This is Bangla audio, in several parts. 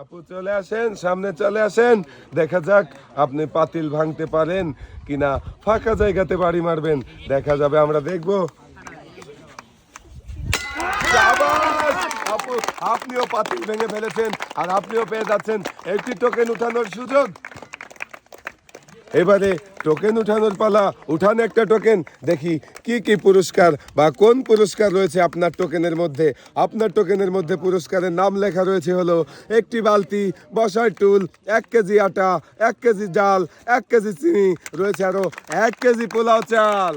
আপু চলে আসেন, সামনে চলে আসেন। দেখা যাক আপনি পাতিল ভাঙতে পারেন কিনা। ফাঁকা জায়গাতে বাড়ি মারবেন। দেখা যাবে, আমরা দেখব। আপনিও পাতিল ভেঙে ফেলেছেন আর আপনিও পেয়ে যাচ্ছেন। একটি টোকেন উঠানোর সুযোগ। এবারে টোকেন উঠানোর পালা, উঠান একটা টোকেন, দেখি কি কি পুরস্কার বা কোন পুরস্কার রয়েছে আপনার টোকেনের মধ্যে। আপনার টোকেনের মধ্যে পুরস্কারের নাম লেখা রয়েছে হলো, একটি বালতি, বসার টুল, এক কেজি আটা, এক কেজি ডাল, এক কেজি চিনি, রয়েছে আরও এক কেজি পোলাও চাল।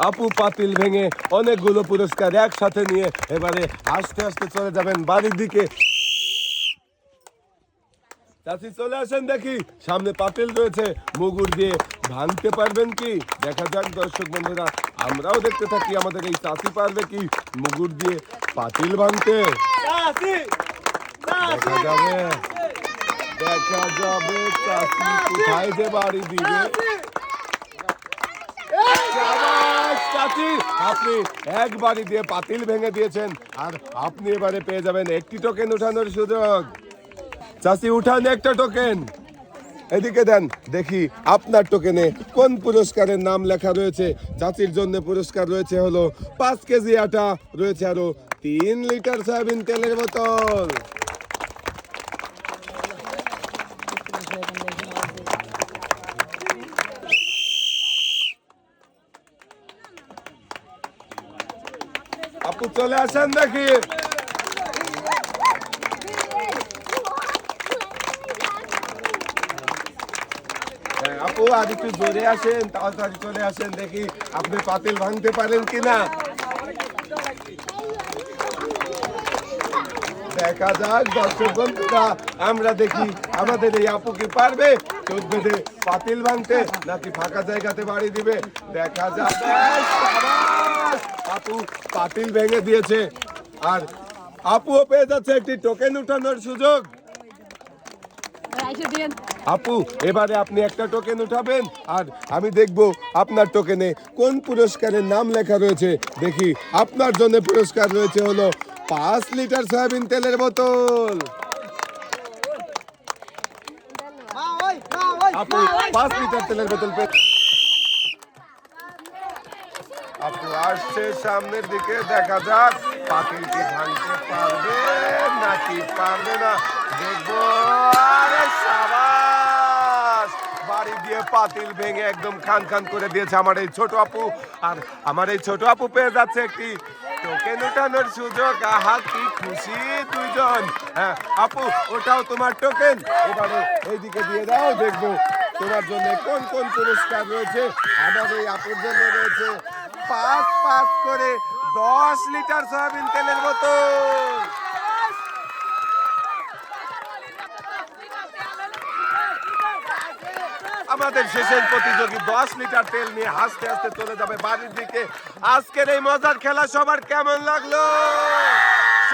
আপু পাতিল ভেঙে অনেকগুলো পুরস্কার একসাথে নিয়ে এবারে আস্তে আস্তে চলে যাবেন বাড়ির দিকে। চাচি চলে আসেন দেখি। সামনে পাতিল রয়েছে। মুগুর দিয়ে ভাঙতে পারবেন কি? দেখা যাক দর্শক বন্ধুরা আমরাও দেখতে থাকি আমাদের এই চাচি পারবে কি? মুগুর দিয়ে পাতিল ভাঙতে। দেখা যাবে। দেখা যাবে চাচি কোথায় যে বাড়ি দিবে। চাচি আপনি একবারই দিয়ে পাতিল ভেঙে দিয়েছেন, আর আপনি এবারে পেয়ে যাবেন একটি টোকেন উঠানোর সুযোগ। চাচি, উঠান একটা টোকেন এদিকে দেন, দেখি আপনার টোকেনে কোন পুরস্কারের নাম লেখা রয়েছে। চাচির জন্য পুরস্কার রয়েছে হলো পাঁচ কেজি আটা, রয়েছে আরও তিন লিটার সয়াবিন তেলের বোতল। আপু চলে আসেন দেখি। হ্যাঁ, আপু আর একটু জোরে আসেন তাড়াতাড়ি চলে আসেন দেখি আপনি পাতিল ভাঙতে পারেন কিনা। দেখা যাক দর্শক বন্ধুরা আমরা দেখি আমাদের এই আপু কি পারবে? চোখ বেঁধে পাতিল ভাঙতে নাকি ফাঁকা জায়গাতে বাড়ি দিবে? দেখা যাক! আপু পাতিল ভেঙে দিয়েছে। আর আপুও পেয়ে যাচ্ছে একটি টোকেন উঠানোর সুযোগ। আপু এবারে আপনি একটা টোকেন উঠাবেন আর আমি দেখব আপনার টোকেনে কোন পুরস্কারের নাম লেখা রয়েছে। দেখি আপনার জন্য পুরস্কার রয়েছে হলো পাঁচ লিটার সয়াবিন তেলের বোতল। আপু পাঁচ লিটার তেলের বোতল পে আপু আসছে, সামনের দিকে দেখা যাক, পাতিল কি ভাঙতে পারবে নাকি পারবে না। দেখব বাড়ি দিয়ে পাতিল ভেঙে একদম খান খান করে দিয়েছে আমার এই ছোট আপু। আর আমার এই ছোট আপু পেয়ে যাচ্ছে একটি টোকেন উঠানোর সুযোগ। আহা, কি খুশি দুইজন। হ্যাঁ আপু, ওটাও তোমার টোকেন। এবারে এইদিকে দিয়ে দাও, দেখব তোমার জন্য কোন কোন পুরস্কার রয়েছে। আমার এই আপুর জন্য রয়েছে পাঁচ পাঁচ করে দশ লিটার সয়াবিন তেলের বোতল। আমাদের শেষের প্রতিযোগী দশ লিটার তেল নিয়ে হাসতে হাসতে চলে যাবে বাড়ির দিকে। আজকের এই মজার খেলা সবার কেমন লাগল?